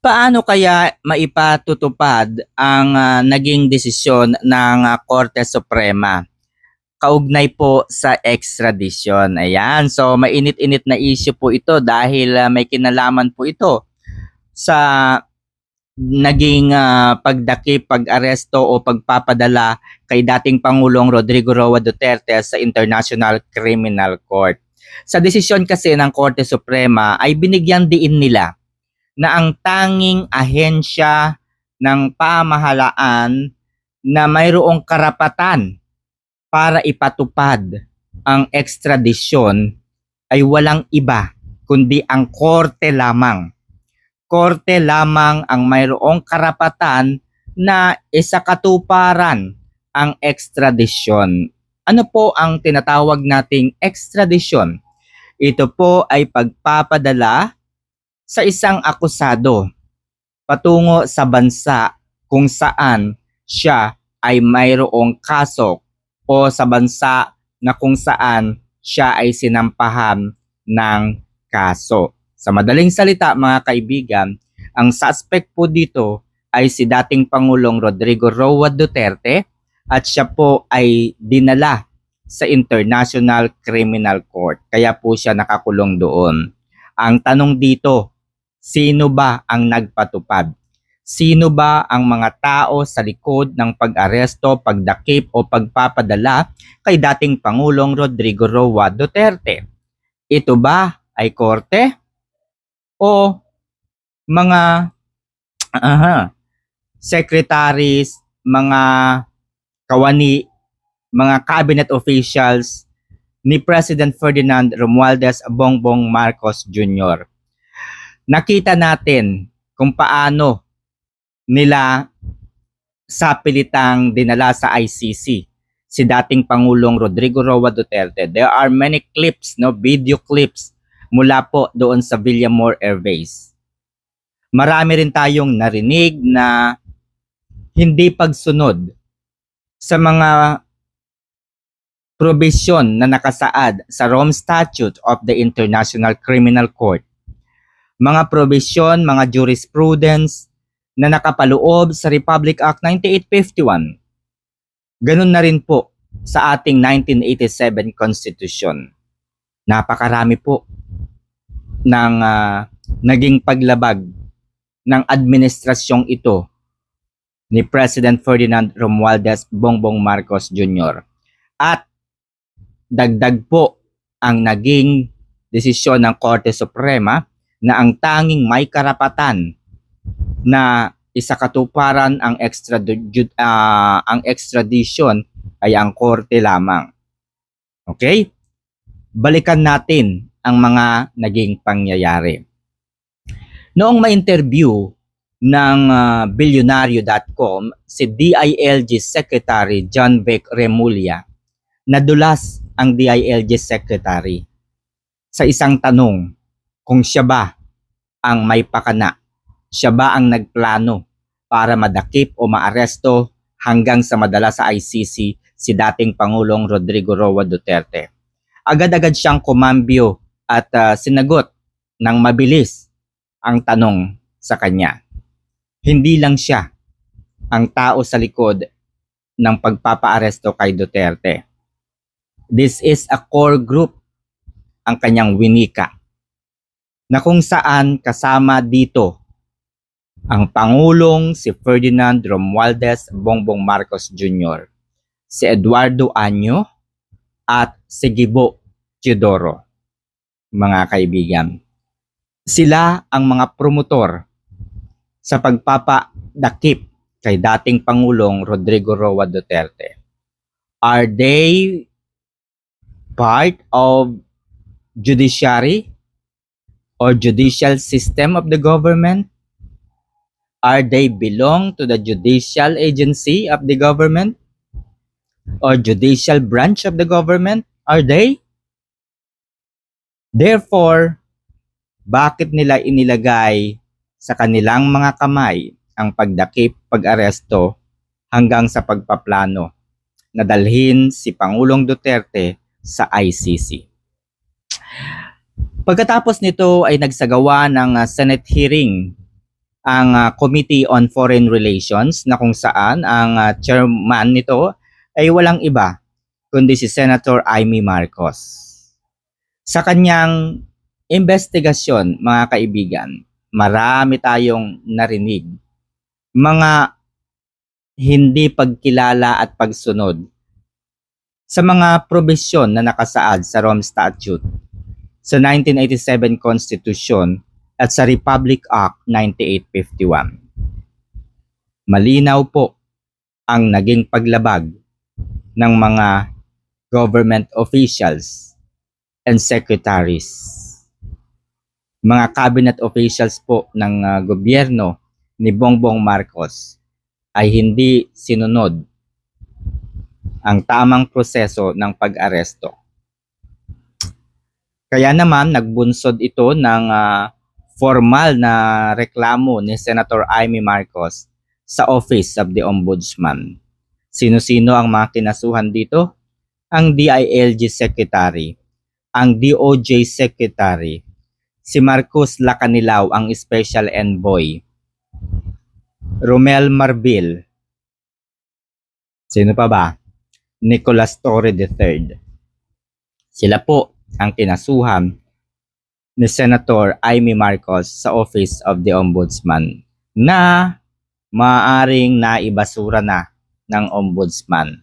Paano kaya maipatutupad ang ah, naging desisyon ng ah, Korte Suprema? Kaugnay po sa extradition. Ayan. So mainit-init na issue po ito dahil ah, may kinalaman po ito sa naging ah, pagdakip, pag-aresto o pagpapadala kay dating Pangulong Rodrigo Roa Duterte sa International Criminal Court. Sa desisyon kasi ng Korte Suprema ay binigyan diin nila na ang tanging ahensya ng pamahalaan na mayroong karapatan para ipatupad ang ekstradisyon ay walang iba kundi ang korte lamang. Korte lamang ang mayroong karapatan na isakatuparan ang ekstradisyon. Ano po ang tinatawag nating ekstradisyon? Ito po ay pagpapadala sa isang akusado patungo sa bansa kung saan siya ay mayroong kaso o sa bansa na kung saan siya ay sinampahan ng kaso. Sa madaling salita mga kaibigan, ang suspect po dito ay si dating Pangulong Rodrigo Roa Duterte at siya po ay dinala sa International Criminal Court. Kaya po siya nakakulong doon. Ang tanong dito, Sino ba ang nagpatupad? Sino ba ang mga tao sa likod ng pag-aresto, pagdakip o pagpapadala kay dating Pangulong Rodrigo Roa Duterte? Ito ba ay korte? O mga aha, secretaries, mga kawani, mga cabinet officials ni President Ferdinand Romualdez Bongbong Marcos Jr nakita natin kung paano nila sa pilitang dinala sa ICC si dating Pangulong Rodrigo Roa Duterte. There are many clips, no video clips mula po doon sa Villamor Air Base. Marami rin tayong narinig na hindi pagsunod sa mga provision na nakasaad sa Rome Statute of the International Criminal Court mga probisyon, mga jurisprudence na nakapaloob sa Republic Act 9851. Ganun na rin po sa ating 1987 Constitution. Napakarami po ng uh, naging paglabag ng administrasyong ito ni President Ferdinand Romualdez Bongbong Marcos Jr. At dagdag po ang naging desisyon ng Korte Suprema na ang tanging may karapatan na isakatuparan ang extra uh, ang extradition ay ang korte lamang. Okay? Balikan natin ang mga naging pangyayari. Noong ma-interview ng uh, Billionario.com si DILG Secretary John Beck Remulla, nadulas ang DILG Secretary sa isang tanong kung siya ba ang may pakana, siya ba ang nagplano para madakip o maaresto hanggang sa madala sa ICC si dating Pangulong Rodrigo Roa Duterte. Agad-agad siyang kumambyo at uh, sinagot ng mabilis ang tanong sa kanya. Hindi lang siya ang tao sa likod ng pagpapaaresto kay Duterte. This is a core group ang kanyang winika na kung saan kasama dito ang Pangulong si Ferdinand Romualdez Bongbong Marcos Jr., si Eduardo Anyo, at si Gibo Teodoro, mga kaibigan. Sila ang mga promotor sa pagpapadakip kay dating Pangulong Rodrigo Roa Duterte. Are they part of judiciary or judicial system of the government? Are they belong to the judicial agency of the government? Or judicial branch of the government? Are they? Therefore, bakit nila inilagay sa kanilang mga kamay ang pagdakip, pag-aresto hanggang sa pagpaplano na dalhin si Pangulong Duterte sa ICC? Pagkatapos nito ay nagsagawa ng uh, Senate hearing ang ah, Committee on Foreign Relations na kung saan ang ah, chairman nito ay walang iba kundi si Senator Amy Marcos. Sa kanyang investigasyon, mga kaibigan, marami tayong narinig. Mga hindi pagkilala at pagsunod sa mga probisyon na nakasaad sa Rome Statute, sa 1987 Constitution at sa Republic Act 9851. Malinaw po ang naging paglabag ng mga government officials and secretaries. Mga cabinet officials po ng ah, gobyerno ni Bongbong Marcos ay hindi sinunod ang tamang proseso ng pag-aresto. Kaya naman nagbunsod ito ng ah, formal na reklamo ni Senator Amy Marcos sa Office of the Ombudsman. Sino-sino ang mga kinasuhan dito? Ang DILG Secretary, ang DOJ Secretary, si Marcos Lacanilaw ang Special Envoy, Romel Marbil, sino pa ba? Nicolas Torre III. Sila po ang kinasuhan ni Senator Amy Marcos sa Office of the Ombudsman na maaring naibasura na ng Ombudsman.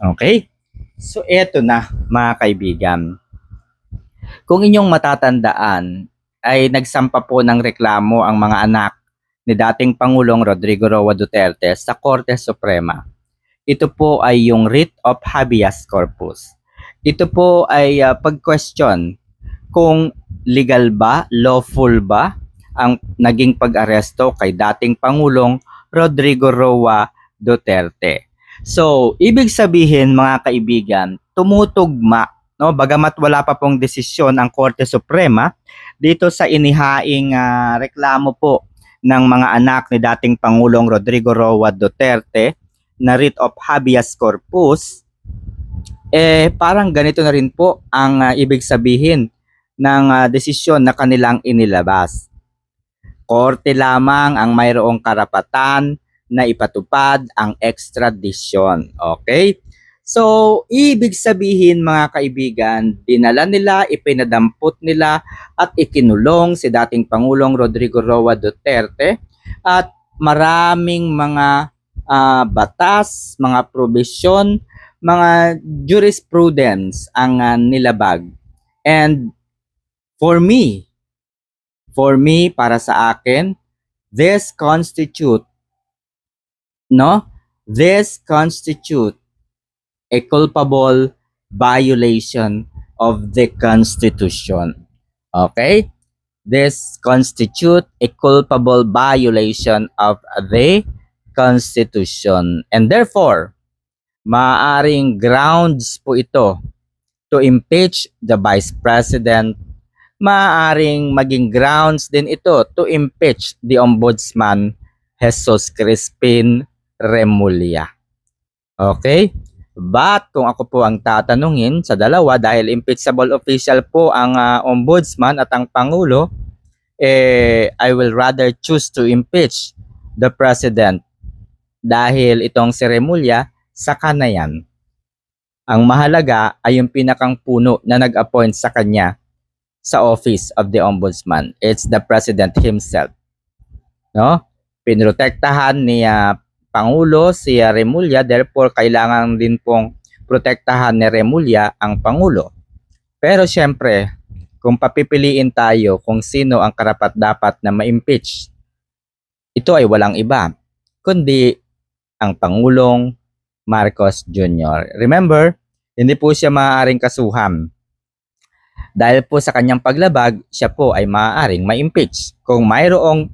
Okay? So eto na mga kaibigan. Kung inyong matatandaan ay nagsampa po ng reklamo ang mga anak ni dating Pangulong Rodrigo Roa Duterte sa Korte Suprema. Ito po ay yung writ of habeas corpus. Ito po ay ah, pag-question kung legal ba, lawful ba ang naging pag-aresto kay dating Pangulong Rodrigo Roa Duterte. So, ibig sabihin mga kaibigan, tumutugma, no, bagamat wala pa pong desisyon ang Korte Suprema dito sa inihaing ah, reklamo po ng mga anak ni dating Pangulong Rodrigo Roa Duterte na writ of habeas corpus, eh parang ganito na rin po ang ah, ibig sabihin ng ah, desisyon na kanilang inilabas. Korte lamang ang mayroong karapatan na ipatupad ang extradition. Okay? So, ibig sabihin mga kaibigan, dinala nila, ipinadampot nila at ikinulong si dating Pangulong Rodrigo Roa Duterte at maraming mga ah, batas, mga probisyon, mga jurisprudence ang ah, nilabag. And for me, for me, para sa akin, this constitute, no? This constitute a culpable violation of the Constitution. Okay? This constitute a culpable violation of the Constitution. And therefore, maaring grounds po ito to impeach the Vice President. Maaring maging grounds din ito to impeach the Ombudsman Jesus Crispin Remulla. Okay? But kung ako po ang tatanungin sa dalawa dahil impeachable official po ang ah, ombudsman at ang pangulo, eh I will rather choose to impeach the president dahil itong si Remulla sa kanayan. Ang mahalaga ay yung pinakang puno na nag-appoint sa kanya sa office of the ombudsman. It's the president himself. No? Pinrotektahan ni ah, Pangulo si ah, Remulla, therefore kailangan din pong protektahan ni Remulla ang Pangulo. Pero syempre, kung papipiliin tayo kung sino ang karapat dapat na ma-impeach, ito ay walang iba, kundi ang Pangulong Marcos Jr. Remember, hindi po siya maaaring kasuhan. Dahil po sa kanyang paglabag, siya po ay maaaring ma-impeach kung mayroong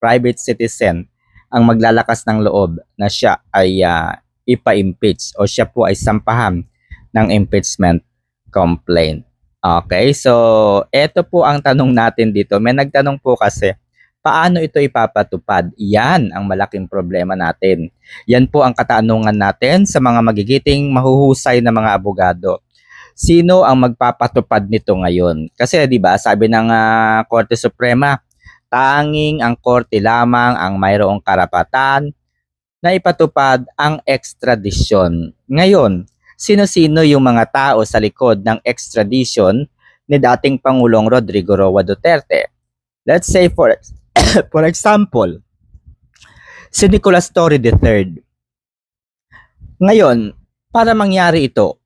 private citizen ang maglalakas ng loob na siya ay ah, ipa-impeach o siya po ay sampahan ng impeachment complaint. Okay, so eto po ang tanong natin dito. May nagtanong po kasi, paano ito ipapatupad? Yan ang malaking problema natin. Yan po ang katanungan natin sa mga magigiting mahuhusay na mga abogado. Sino ang magpapatupad nito ngayon? Kasi 'di ba, sabi ng ah, Korte Suprema, tanging ang korte lamang ang mayroong karapatan na ipatupad ang extradition. Ngayon, sino-sino yung mga tao sa likod ng extradition ni dating Pangulong Rodrigo Roa Duterte? Let's say for for example, si Nicolas Torre III. Ngayon, para mangyari ito,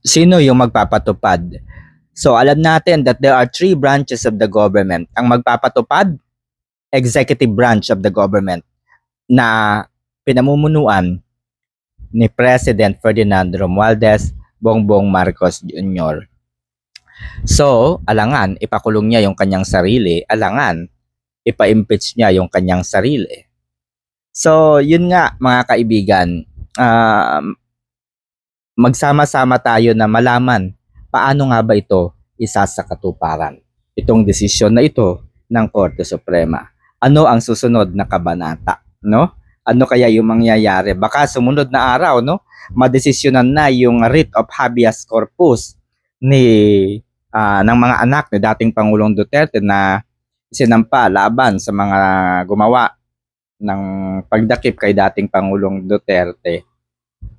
sino yung magpapatupad? So alam natin that there are three branches of the government. Ang magpapatupad, executive branch of the government na pinamumunuan ni President Ferdinand Romualdez Bongbong Marcos Jr. So, alangan, ipakulong niya yung kanyang sarili, alangan, ipa-impeach niya yung kanyang sarili. So, yun nga mga kaibigan, um, magsama-sama tayo na malaman paano nga ba ito isa sa katuparan. Itong desisyon na ito ng Korte Suprema. Ano ang susunod na kabanata, no? Ano kaya yung mangyayari? Baka sumunod na araw, no? Madesisyonan na yung writ of habeas corpus ni ah, ng mga anak ni dating Pangulong Duterte na sinampa laban sa mga gumawa ng pagdakip kay dating Pangulong Duterte.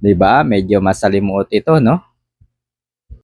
'Di ba? Medyo masalimuot ito, no?